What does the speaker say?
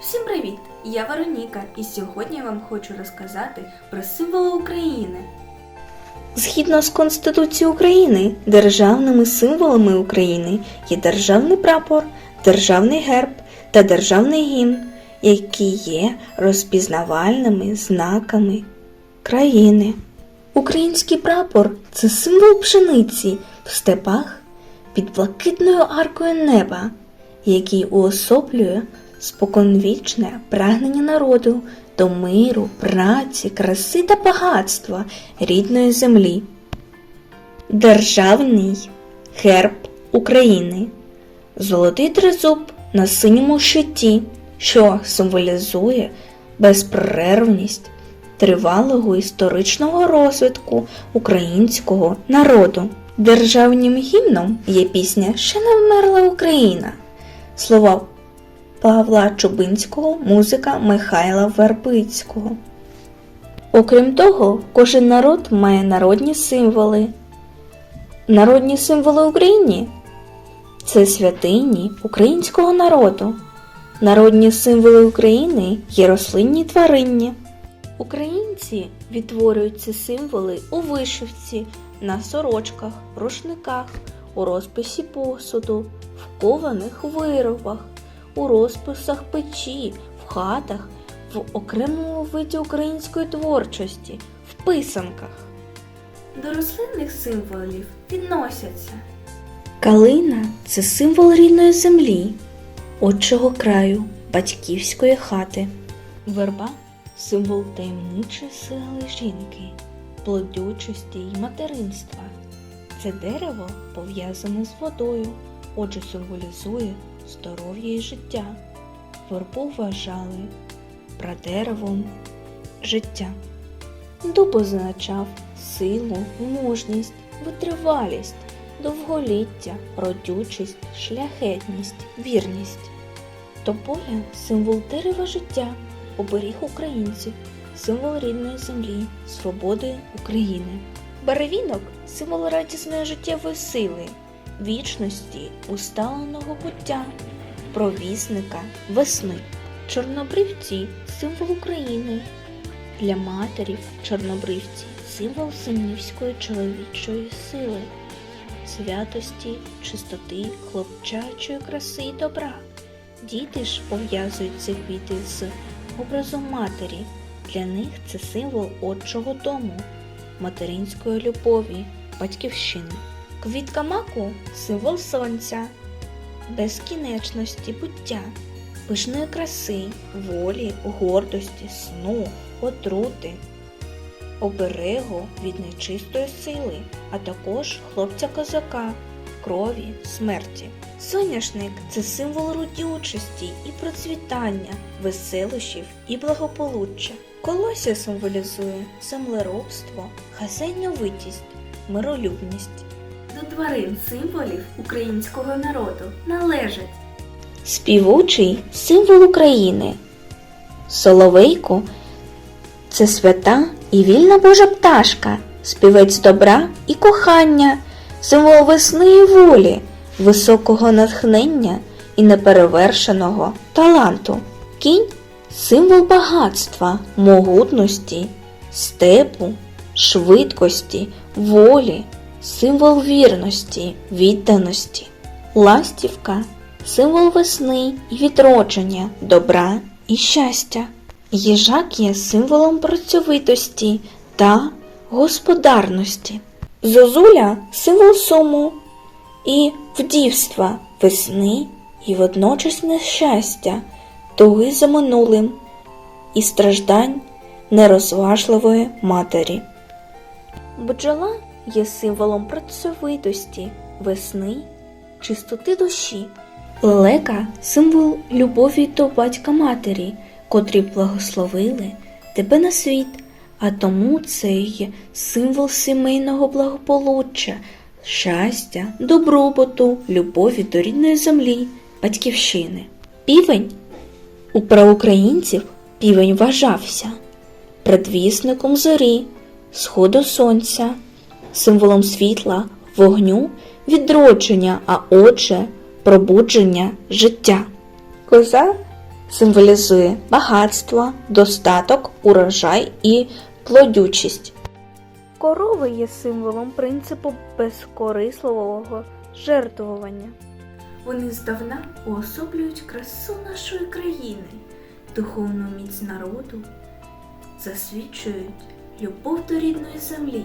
Всім привіт! Я Вероніка, і сьогодні я вам хочу розказати про символи України. Згідно з Конституцією України, державними символами України є державний прапор, державний герб та державний гімн, які є розпізнавальними знаками країни. Український прапор це символ пшениці в степах під блакитною аркою неба, який уособлює споконвічне прагнення народу до миру, праці, краси та багатства рідної землі. Державний герб України. Золотий тризуб на синьому щиті, що символізує безперервність тривалого історичного розвитку українського народу. Державним гімном є пісня Ще не вмерла Україна. Слова Павла Чубинського, музика Михайла Вербицького. Окрім того, кожен народ має народні символи. Народні символи України це святині українського народу. Народні символи України є рослинні тваринні. Українці відтворюють ці символи у вишивці, на сорочках, рушниках, у розписі посуду, в кованих виробах, у розписах печі, в хатах, в окремому виді української творчості, в писанках. До рослинних символів відносяться Калина це символ рідної землі, отчого краю, батьківської хати. Верба символ таємничої сили жінки, плодючості й материнства. Це дерево пов'язане з водою, отже символізує здоров'я і життя. Вербу вважали прадеревом життя. Дуб означав силу, мужність, витривалість, довголіття, родючість, шляхетність, вірність. Тополя символ дерева життя, оберіг українців, символ рідної землі, свободи України. Баревінок символ радісної життєвої сили, вічності, усталеного буття, провісника, весни. Чорнобривці символ України. Для матерів чорнобривці символ синівської чоловічої сили, святості, чистоти, хлопчачої краси і добра. Діти ж пов'язують ці квіти з образом матері. Для них це символ отчого дому, материнської любові, батьківщини. Квітка маку символ сонця, безкінечності буття, пишної краси, волі, гордості, сну, отрути, оберегу від нечистої сили, а також хлопця козака, крові, смерті. Соняшник це символ родючості і процвітання, веселощів і благополуччя. Колося символізує землеробство, хазяйновитість, миролюбність. До тварин символів українського народу належать Співучий символ України. Соловейко це свята і вільна Божа пташка, співець добра і кохання, символ весни і волі, високого натхнення і неперевершеного таланту. Кінь символ багатства, могутності, степу, швидкості, волі, символ вірності, відданості. Ластівка символ весни і відродження, добра і щастя. Їжак є символом працьовитості та господарності. Зозуля символ суму і вдівства, весни і водночас нещастя, туги за минулим і страждань нерозважливої матері. Бджола є символом працьовитості, весни, чистоти душі. Лелека символ любові до батька матері, котрі благословили тебе на світ, а тому це є символ сімейного благополуччя, щастя, добробуту, любові до рідної землі, батьківщини. Півень у правоукраїнців півень вважався предвісником зорі, сходу сонця, символом світла, вогню, відродження, а отже, пробудження життя. Коза символізує багатство, достаток, урожай і плодючість. Корова є символом принципу безкорисливого жертвування. Вони здавна уособлюють красу нашої країни, духовну міць народу, засвідчують любов до рідної землі.